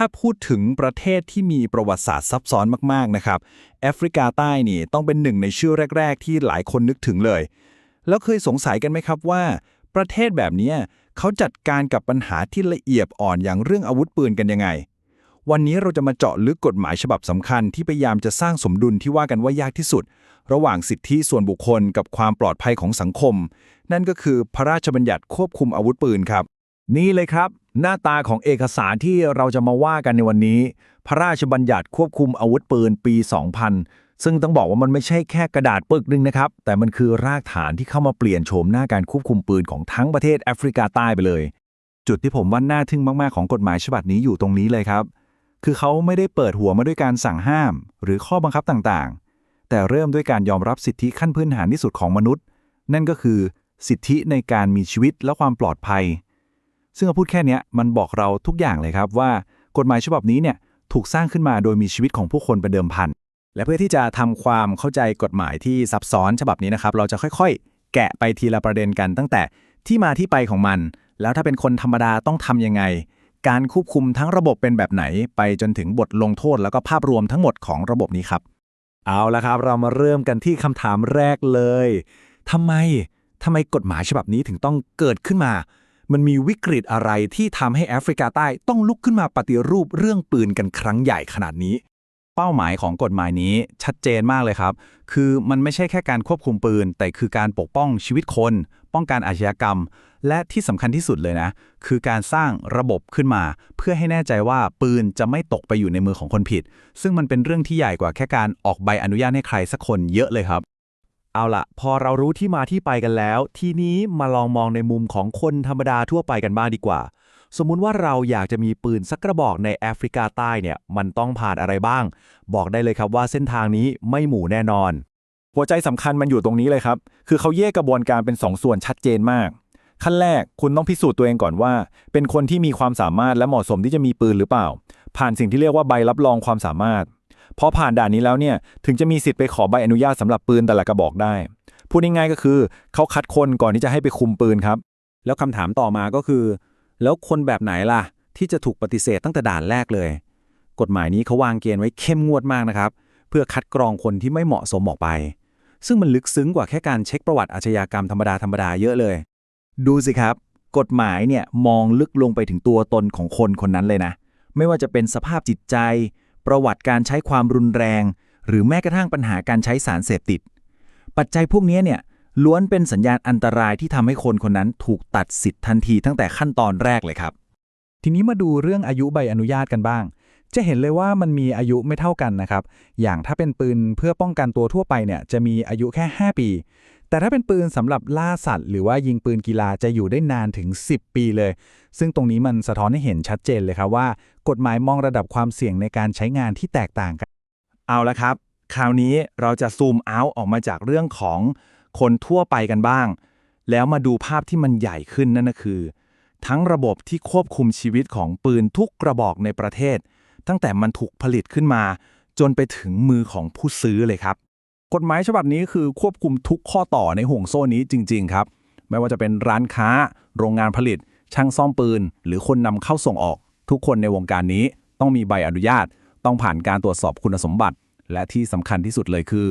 ถ้าพูดถึงประเทศที่มีประวัติศาสตร์ซับซ้อนมากๆนะครับแอฟริกาใต้นี่ต้องเป็นหนึ่งในชื่อแรก ๆ ที่หลายคนนึกถึงเลย แล้วเคยสงสัยกันไหมครับว่า ประเทศแบบนี้เขาจัดการกับปัญหาที่ละเอียดอ่อนอย่างเรื่องอาวุธปืนกันยังไง วันนี้เราจะมาเจาะลึกกฎหมายฉบับสำคัญที่พยายามจะสร้างสมดุลที่ว่ากันว่ายากที่สุด ระหว่างสิทธิส่วนบุคคลกับความปลอดภัยของสังคม นั่นก็คือพระราชบัญญัติควบคุมอาวุธปืนครับ นี่เลยครับ หน้าตาของเอกสารที่เราจะมาว่ากันในวันนี้ พระราชบัญญัติควบคุมอาวุธปืนปี 2000 ซึ่งต้องบอกว่ามันไม่ใช่แค่กระดาษปึกหนึงนะครับ แต่มันคือรากฐานที่เข้ามาเปลี่ยนโฉมหน้าการควบคุมปืนของทั้งประเทศแอฟริกาใต้ไปเลย จุดที่ผมว่าน่าทึ่งมาก ๆ ของกฎหมายฉบับนี้อยู่ตรงนี้เลยครับ คือเขาไม่ได้เปิดหัวมาด้วยการสั่งห้าม หรือข้อบังคับต่างๆ แต่เริ่มด้วยการยอมรับสิทธิขั้นพื้นฐานที่สุดของมนุษย์ นั่นก็คือสิทธิในการมีชีวิตและความปลอดภัย ซึ่งเอาพูดแค่นี้มันบอกเราทุกอย่างเลยครับว่ากฎหมายฉบับนี้เนี่ยถูกสร้างขึ้นมาโดยมีชีวิตของผู้คนเป็นเดิมพัน และเพื่อที่จะทำความเข้าใจกฎหมายที่ซับซ้อนฉบับนี้นะครับ เราจะค่อยๆ แกะไปทีละประเด็นกัน ตั้งแต่ที่มาที่ไปของมัน แล้วถ้าเป็นคนธรรมดาต้องทำยังไง การควบคุมทั้งระบบเป็นแบบไหน ไปจนถึงบทลงโทษแล้วก็ภาพรวมทั้งหมดของระบบนี้ครับ เอาละครับ เรามาเริ่มกันที่คำถามแรกเลยทำไมทำไมกฎหมายฉบับนี้ถึงต้องเกิดขึ้นมา มันมีวิกฤตอะไรที่ทำให้แอฟริกาใต้ต้องลุกขึ้นมาปฏิรูปเรื่องปืนกันครั้งใหญ่ขนาดนี้ เป้าหมายของกฎหมายนี้ชัดเจนมากเลยครับ คือมันไม่ใช่แค่การควบคุมปืน แต่คือการปกป้องชีวิตคน ป้องกันอาชญากรรม และที่สำคัญที่สุดเลยนะ คือการสร้างระบบขึ้นมา เพื่อให้แน่ใจว่าปืนจะไม่ตกไปอยู่ในมือของคนผิด ซึ่งมันเป็นเรื่องที่ใหญ่กว่าแค่การออกใบอนุญาตให้ใครสักคนเยอะเลยครับ เอาละพอเรารู้ที่มาที่ไปกันแล้ว ทีนี้มาลองมองในมุมของคนธรรมดาทั่วไปกันบ้างดีกว่า สมมุติว่าเราอยากจะมีปืนสักกระบอกในแอฟริกาใต้เนี่ย มันต้องผ่านอะไรบ้าง บอกได้เลยครับว่าเส้นทางนี้ไม่หมู่แน่นอน หัวใจสำคัญมันอยู่ตรงนี้เลยครับ คือเขาแยกกระบวนการเป็น2ส่วนชัดเจนมาก ขั้นแรกคุณต้องพิสูจน์ตัวเองก่อนว่า เป็นคนที่มีความสามารถและเหมาะสมที่จะมีปืนหรือเปล่า ผ่านสิ่งที่เรียกว่าใบรับรองความสามารถ พอผ่านด่านนี้แล้วเนี่ยถึงจะมีสิทธิ์ไปขอใบอนุญาตสำหรับปืนแต่ละกระบอกได้ พูดง่ายๆก็คือเขาคัดคนก่อนที่จะให้ไปคุมปืนครับ แล้วคำถามต่อมาก็คือ แล้วคนแบบไหนล่ะ ที่จะถูกปฏิเสธตั้งแต่ด่านแรกเลย กฎหมายนี้เขาวางเกณฑ์ไว้เข้มงวดมากนะครับเพื่อคัดกรองคนที่ไม่เหมาะสมออกไป ซึ่งมันลึกซึ้งกว่าแค่การเช็คประวัติอาชญากรรมธรรมดาธรรมดาเยอะเลย ดูสิครับ กฎหมายเนี่ยมองลึกลงไปถึงตัวตนของคนคนนั้นเลยนะ ไม่ว่าจะเป็นสภาพจิตใจ ประวัติการใช้ความรุนแรง หรือแม้กระทั่งปัญหาการใช้สารเสพติด ปัจจัยพวกนี้เนี่ยล้วนเป็นสัญญาณอันตรายที่ทำให้คนคนนั้นถูกตัดสิทธิ์ทันทีตั้งแต่ขั้นตอนแรกเลยครับ ทีนี้มาดูเรื่องอายุใบอนุญาตกันบ้าง จะเห็นเลยว่ามันมีอายุไม่เท่ากันนะครับ อย่างถ้าเป็นปืนเพื่อป้องกันตัวทั่วไปเนี่ยจะมีอายุแค่ 5 ปี แต่ถ้าเป็นปืนสำหรับล่าสัตว์ หรือว่ายิงปืนกีฬาจะอยู่ได้นานถึง 10 ปีเลย ซึ่งตรงนี้มันสะท้อนให้เห็นชัดเจนเลยครับว่า กฎหมายมองระดับความเสี่ยงในการใช้งานที่แตกต่างกัน เอาละครับ คราวนี้เราจะซูมเอาท์ออกมาจากเรื่องของคนทั่วไปกันบ้าง แล้วมาดูภาพที่มันใหญ่ขึ้นนั่นก็คือ ทั้งระบบที่ควบคุมชีวิตของปืนทุกกระบอกในประเทศ ตั้งแต่มันถูกผลิตขึ้นมา จนไปถึงมือของผู้ซื้อเลยครับ กฎหมายฉบับนี้คือควบคุมทุกข้อต่อในห่วงโซ่นี้จริง ๆ ครับ ไม่ว่าจะเป็นร้านค้า โรงงานผลิต ช่างซ่อมปืน หรือคนนำเข้าส่งออก ทุกคนในวงการนี้ต้องมีใบอนุญาต ต้องผ่านการตรวจสอบคุณสมบัติ และที่สำคัญที่สุดเลยคือ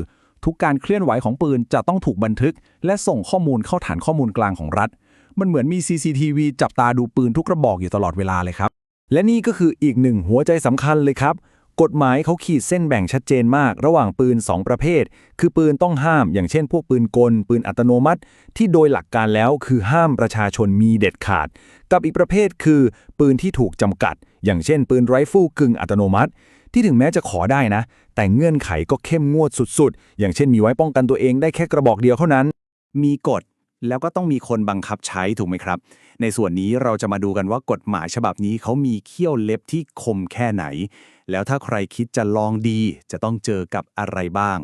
ทุกการเคลื่อนไหวของปืนจะต้องถูกบันทึก และส่งข้อมูลเข้าฐานข้อมูลกลางของรัฐ มันเหมือนมี CCTV จับตาดูปืนทุกกระบอกอยู่ตลอดเวลาเลยครับ และนี่ก็คืออีกหนึ่งหัวใจสำคัญเลยครับ กฎหมายเขาขีดเส้นแบ่งชัดเจนมาก ระหว่างปืน 2 ประเภท คือปืนต้องห้าม อย่างเช่น พวกปืนกล ปืนอัตโนมัติ ที่โดยหลักการแล้วคือห้ามประชาชนมีเด็ดขาด กับอีกประเภทคือ ปืนที่ถูกจำกัด อย่างเช่น ปืนไรฟิลกึ่งอัตโนมัติ ที่ถึงแม้จะขอได้นะ แต่เงื่อนไขก็เข้มงวดสุดๆ อย่างเช่นมีไว้ป้องกันตัวเองได้แค่กระบอกเดียวเท่านั้น มีกฎ แล้วก็ต้องมีคนบังคับใช้ถูกไหมครับ ในส่วนนี้เราจะมาดูกันว่ากฎหมายฉบับนี้เขามีเขี้ยวเล็บที่คมแค่ไหน แล้วถ้าใครคิดจะลองดี จะต้องเจอกับอะไรบ้าง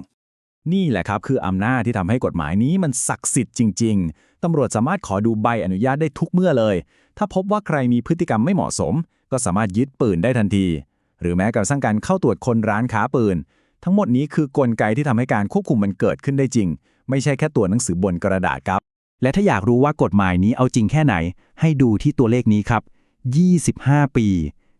นี่แหละครับคืออำนาจที่ทำให้กฎหมายนี้มันศักดิ์สิทธิ์จริง ๆตำรวจสามารถขอดูใบอนุญาตได้ทุกเมื่อเลย ถ้าพบว่าใครมีพฤติกรรมไม่เหมาะสม ก็สามารถยึดปืนได้ทันที หรือแม้กระทั่งการเข้าตรวจคนร้านค้าปืน ทั้งหมดนี้คือกลไกที่ทำให้การควบคุมมันเกิดขึ้นได้จริง ไม่ใช่แค่ตัวหนังสือบนกระดาษครับ และถ้าอยากรู้ว่ากฎหมายนี้เอาจริงแค่ไหน ให้ดูที่ตัวเลขนี้ครับ 25 ปี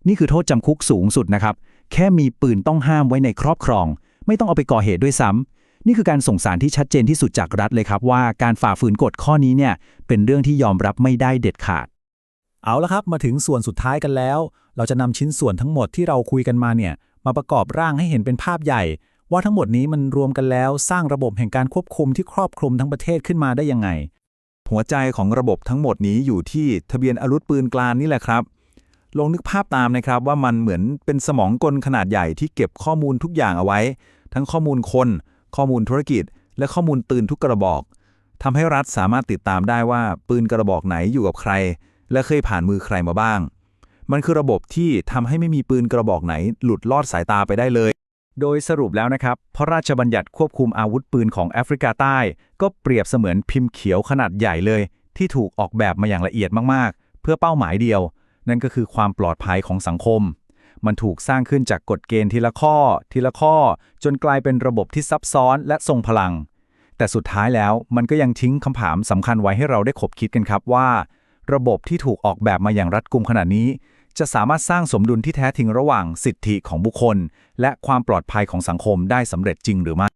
นี่คือโทษจำคุกสูงสุดนะครับ แค่มีปืนต้องห้ามไว้ในครอบครอง ไม่ต้องเอาไปก่อเหตุด้วยซ้ำ นี่คือการส่งสารที่ชัดเจนที่สุดจากรัฐเลยครับ ว่าการฝ่าฝืนกฎข้อนี้เนี่ยเป็นเรื่องที่ยอมรับไม่ได้เด็ดขาด เอาละครับมาถึงส่วนสุดท้ายกันแล้ว เราจะนำชิ้นส่วนทั้งหมดที่เราคุยกันมาเนี่ยมาประกอบร่างให้เห็นเป็นภาพใหญ่ ว่าทั้งหมดนี้มันรวมกันแล้วสร้างระบบแห่งการควบคุมที่ครอบคลุมทั้งประเทศขึ้นมาได้ยังไง หัวใจของระบบทั้งหมดนี้อยู่ที่ทะเบียนอาวุธปืนกลางนี่แหละครับ ลองนึกภาพตามนะครับว่ามันเหมือนเป็นสมองกลขนาดใหญ่ที่เก็บข้อมูลทุกอย่างเอาไว้ ทั้งข้อมูลคน ข้อมูลธุรกิจ และข้อมูลปืนทุกกระบอกทำให้รัฐสามารถติดตามได้ว่าปืนกระบอกไหนอยู่กับใคร และเคยผ่านมือใครมาบ้าง มันคือระบบที่ทำให้ไม่มีปืนกระบอกไหน หลุดลอดสายตาไปได้เลย โดยสรุปแล้วนะครับ พระราชบัญญัติควบคุมอาวุธปืนของแอฟริกาใต้ ก็เปรียบเสมือนพิมพ์เขียวขนาดใหญ่เลย ที่ถูกออกแบบมาอย่างละเอียดมากๆ เพื่อเป้าหมายเดียว นั่นก็คือความปลอดภัยของสังคม มันถูกสร้างขึ้นจากกฎเกณฑ์ทีละข้อ ทีละข้อ จนกลายเป็นระบบที่ซับซ้อนและทรงพลัง แต่สุดท้ายแล้วมันก็ยังทิ้งคำถามสำคัญไว้ให้เราได้ขบคิดกันครับว่า ระบบที่ถูกออกแบบมาอย่างรัดกุมขนาดนี้ จะสามารถสร้างสมดุลที่แท้จริงระหว่างสิทธิของบุคคล และความปลอดภัยของสังคมได้สำเร็จจริงหรือไม่